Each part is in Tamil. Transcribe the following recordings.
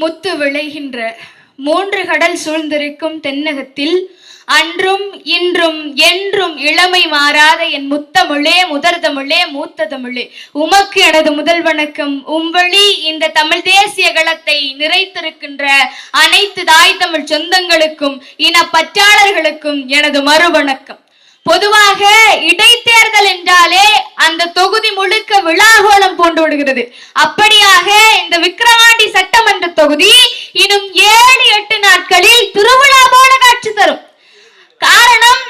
முத்து விளைகின்ற மூன்று கடல் சூழ்ந்திருக்கும் தென்னகத்தில் அன்றும் இன்றும் என்றும் இளமை மாறாத என் முத்தமிழே முதற் தமிழே மூத்த தமிழே உமக்கு எனது முதல் வணக்கம். உம்வழி இந்த தமிழ் தேசிய களத்தை நிறைத்திருக்கின்ற அனைத்து தாய் தமிழ் சொந்தங்களுக்கும் இன பற்றாளர்களுக்கும் எனது மறுவணக்கம். பொதுவாக இடைத்தேர்தல் என்றாலே அந்த தொகுதி முழுக்க விழாகோலம் போன்று விடுகிறது அப்படியாக இந்த விக்கிரவாண்டி சட்டமன்ற தொகுதி இன்னும் ஏழு எட்டு நாட்களில் திருவிழா போல காட்சி தரும். காரணம்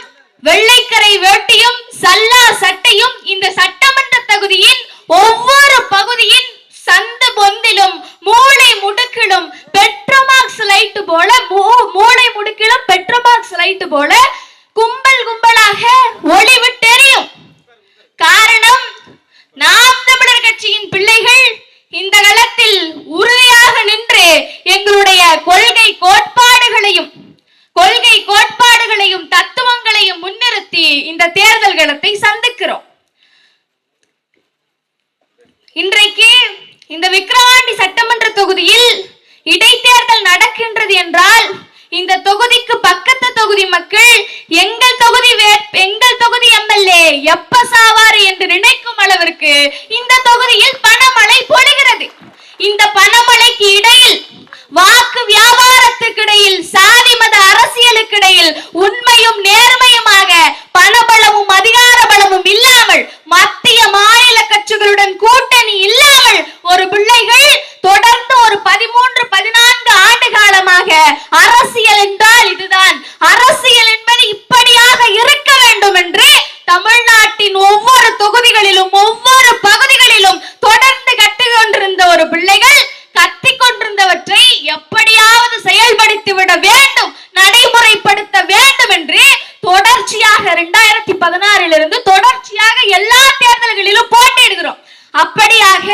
வெள்ளைக்கரை வேட்டியும் சல்லா சட்டையும் இந்த சட்டமன்ற தொகுதியின் ஒவ்வொரு பகுதியின் சந்து பொந்திலும் மூளை முடுக்கிலும் பெட்ரோமாக்ஸ் லைட்டு போல மூ- மூளை முடுக்கிலும் பெட்ரோமாக்ஸ் லைட்டு போல விக்கிரவாண்டி சட்டமன்ற தொகுதியில் இடைத்தேர்தல் நடக்கின்றது என்றால் இந்த தொகுதிக்கு பக்கத்து தொகுதி மக்கள் எங்கள் தொகுதி எங்கள் தொகுதி எம்எல்ஏ எப்ப சாவாரு என்று நினைக்கும் அளவிற்கு இந்த தொகுதியில் பணமழை பொழிகிறது. இந்த பணமழைக்கு இடையில் வாக்கு வியாபாரத்துக்கு இடையில் சாதி மத அரசியலுக்கு இடையில் உண்மையும் நேர்மையுமாக அரசியல் என்றால் இதுதான். அரசியல் என்பது இப்படியாக இருக்க வேண்டும் என்று தமிழ்நாட்டின் ஒவ்வொரு தொகுதிகளிலும் ஒவ்வொரு பகுதிகளிலும் தொடர்ந்து கற்றுக் கொண்டிருந்த ஒரு பிள்ளைகள் கத்திக் கொண்டிருந்தவற்றை எப்படியாவது செயல்படுத்தி விட வேண்டும் நடைமுறைப்படுத்த வேண்டும் என்று தொடர்ச்சியாக இரண்டாயிரத்தி பதினாறிலிருந்து தொடர்ச்சியாக எல்லா தேர்தல்களிலும் போட்டியிடுகிறோம். அப்படியாக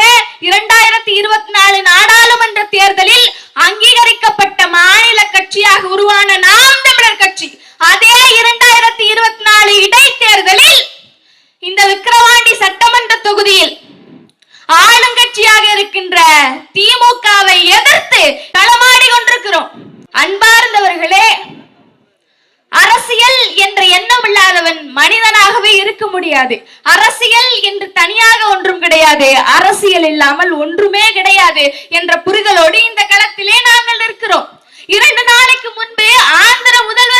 இரண்டாயிரத்தி இருபத்தி நாலு நாடாளுமன்ற தேர்தலில் அங்கீகரிக்கப்பட்ட மாநில கட்சியாக உருவான நாம் தமிழர் கட்சி அதே இரண்டாயிரத்தி இருபத்தி நாலு இடைத்தேர்தலில் இந்த விக்கிரவாண்டி சட்டமன்ற தொகுதியில் ஆளுங்கட்சியாக இருக்கின்ற திமுகவை எதிர்த்து களமாடி கொண்டிருக்கிறோம். அன்பார்ந்தவர்களே அரசியல் என்ற எண்ணம் இல்லாதவன் மனிதனாகவே இருக்க முடியாது. அரசியல் என்று தனியாக ஒன்றும் கிடையாது. அரசியல் இல்லாமல் ஒன்றுமே கிடையாது என்ற புரிதலோடு இந்த களத்திலே நாங்கள் இருக்கிறோம் இரண்டு நாளைக்கு முன்பு ஆந்திர முதல்வர்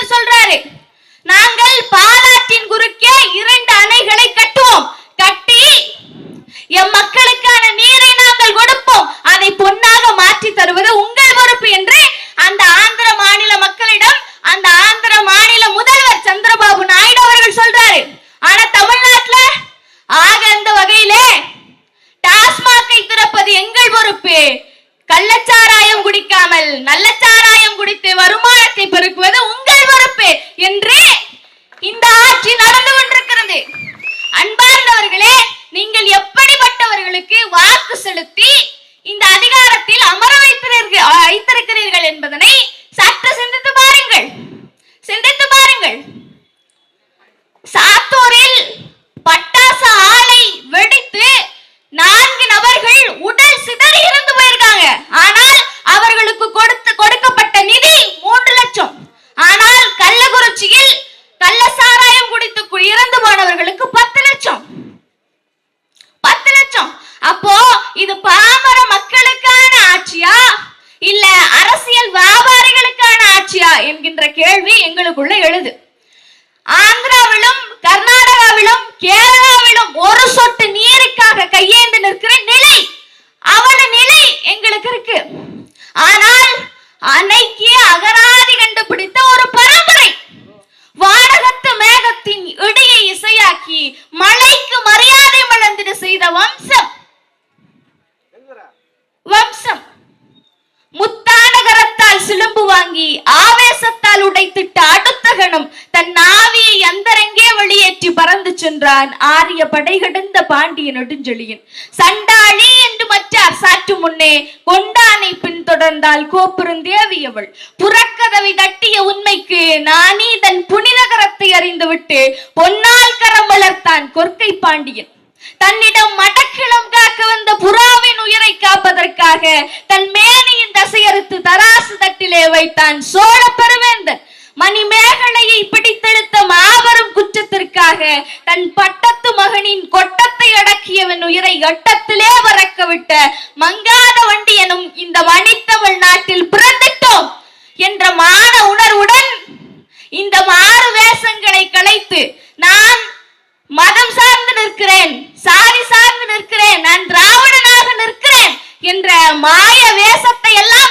இறந்து பத்து லட்சம். பத்து லட்சம். அப்போ இது பாமர மக்களுக்கான ஆட்சியா? இல்ல அரசியல் வியாபாரிகளுக்கான ஆட்சியா? என்கின்ற கேள்வி எங்களுக்குள்ள எழுது. ஆந்திராவிலும் கர்நாடகாவிலும் கேரளாவிலும் ஒரு சொட்டு நீருக்காக கையேந்து நிற்கிற நிலை அவல நிலை எங்களுக்கு இருக்கு. ஆனால் அனைத்து வாங்கி ஆவேசத்தால் உடைத்திட்ட அடுத்த கணம் தன் ஆவியை அந்தரங்கே வெளியேற்றி பறந்து சென்றான். ஆரிய படை கடந்த பாண்டிய நெடுஞ்செழியன். சண்டாளி என்று மற்றார் சாற்று முன்னே கொண்டானை பின்தொடர்ந்தால் கோப்பெருந்தேவியவள் புறக்கதவை தட்டிய உண்மைக்கு நானே தன் புனிதகரத்தை அறிந்துவிட்டு பொன்னால் கரம் வளர்த்தான் கொற்கை பாண்டியன். தன்னிடம் மடக்கிளம் காக்க வந்த புறாவின் உயிரை காப்பதற்காக எடுத்து தராசு தட்டிலே வைத்தான் சோழ பெருவேந்தன் மணிமேகலையை பிடித்தெடுத்த மாபெரும் குற்றத்திற்காக தன் பட்டத்து மகனின் கொட்டத்தை அடக்கியவன் உயிரை எட்டத்திலே வரக்க விட்ட மங்காத வண்டி எனும் இந்த மணித்தமிழ் நாட்டில் பிறந்துட்டோம் என்ற மான உணர்வுடன் இந்த மாறு வேஷங்களை கலைத்து நான் மதம் சார்ந்து நிற்கிறேன் சாதி சார்ந்து நிற்கிறேன் நான் திராவிடனாக நிற்கிறேன் என்ற மாய வேஷத்தை எல்லாம்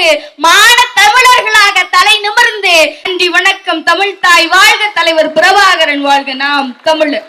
கலைத்து மான தமிழர்களாக தலை நிமிர்ந்து. நன்றி வணக்கம். தமிழ் தாய் வாழ்க தலைவர் பிரபாகரன் வாழ்க. நாம் தமிழர்.